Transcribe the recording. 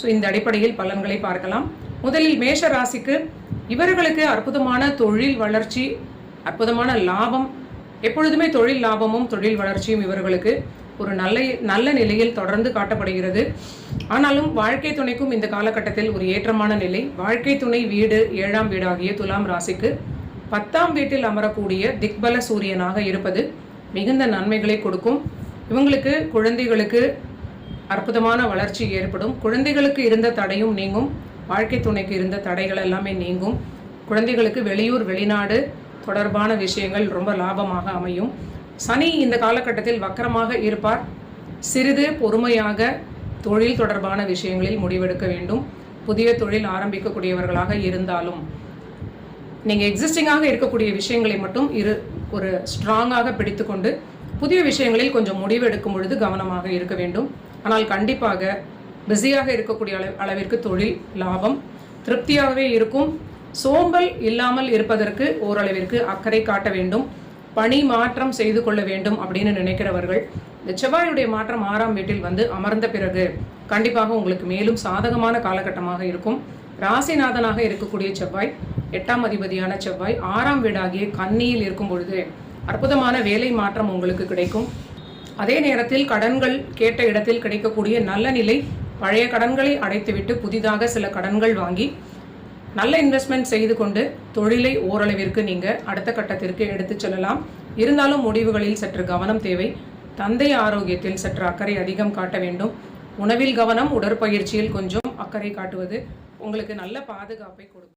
So இந்த அடிப்படையில் பலன்களை பார்க்கலாம். முதலில் மேஷ ராசிக்கு இவர்களுக்கு அற்புதமான தொழில் வளர்ச்சி அற்புதமான லாபம் எப்பொழுதுமே தொழில் லாபமும் தொழில் வளர்ச்சியும் இவர்களுக்கு ஒரு நல்ல நல்ல நிலையில் தொடர்ந்து காட்டப்படுகிறது. ஆனாலும் வாழ்க்கை துணைக்கும் இந்த காலகட்டத்தில் ஒரு ஏற்றமான நிலை. வாழ்க்கை துணை வீடு ஏழாம் வீடாகிய துலாம் ராசிக்கு பத்தாம் வீட்டில் அமரக்கூடிய திக்பல சூரியனாக இருப்பது மிகுந்த நன்மைகளை கொடுக்கும். இவங்களுக்கு குழந்தைகளுக்கு அற்புதமான வளர்ச்சி ஏற்படும். குழந்தைகளுக்கு இருந்த தடையும் நீங்கும். வாழ்க்கை துணைக்கு இருந்த தடைகள் எல்லாமே நீங்கும். குழந்தைகளுக்கு வெளியூர் வெளிநாடு தொடர்பான விஷயங்கள் ரொம்ப லாபமாக அமையும். சனி இந்த காலகட்டத்தில் வக்கரமாக இருப்பார். சிறிது பொறுமையாக தொழில் தொடர்பான விஷயங்களில் முடிவெடுக்க வேண்டும். புதிய தொழில் ஆரம்பிக்கக்கூடியவர்களாக இருந்தாலும். நீங்கள் எக்ஸிஸ்டிங்காக இருக்கக்கூடிய விஷயங்களை மட்டும் இரு ஒரு ஸ்ட்ராங்காக பிடித்துக்கொண்டு புதிய விஷயங்களில் கொஞ்சம் முடிவெடுக்கும் பொழுது கவனமாக இருக்க வேண்டும். ஆனால் கண்டிப்பாக பிஸியாக இருக்கக்கூடிய அளவு அளவிற்கு தொழில் லாபம் திருப்தியாகவே இருக்கும். சோம்பல் இல்லாமல் இருப்பதற்கு ஓரளவிற்கு அக்கறை காட்ட வேண்டும். பணி மாற்றம் செய்து கொள்ள வேண்டும் அப்படின்னு நினைக்கிறவர்கள் இந்த செவ்வாயுடைய மாற்றம் ஆறாம் வீட்டில் வந்து அமர்ந்த பிறகு கண்டிப்பாக உங்களுக்கு மேலும் சாதகமான காலகட்டமாக இருக்கும். ராசிநாதனாக இருக்கக்கூடிய செவ்வாய் எட்டாம் அதிபதியான செவ்வாய் ஆறாம் வீடாகிய கன்னியில் இருக்கும் பொழுது அற்புதமான வேலை மாற்றம் உங்களுக்கு கிடைக்கும். அதே நேரத்தில் கடன்கள் கேட்ட இடத்தில் கிடைக்கக்கூடிய நல்ல நிலை பழைய கடன்களை அடைத்துவிட்டு புதிதாக சில கடன்கள் வாங்கி நல்ல இன்வெஸ்ட்மெண்ட் செய்து கொண்டு தொழிலை ஓரளவிற்கு நீங்கள் அடுத்த கட்டத்திற்கு எடுத்துச் செல்லலாம். இருந்தாலும் முடிவுகளில் சற்று கவனம் தேவை. தந்தை ஆரோக்கியத்தில் சற்று அக்கறை அதிகம் காட்ட வேண்டும். உணவில் கவனம் உடற்பயிற்சியில் கொஞ்சம் அக்கறை காட்டுவது உங்களுக்கு நல்ல பாதுகாப்பை கொடுக்கும்.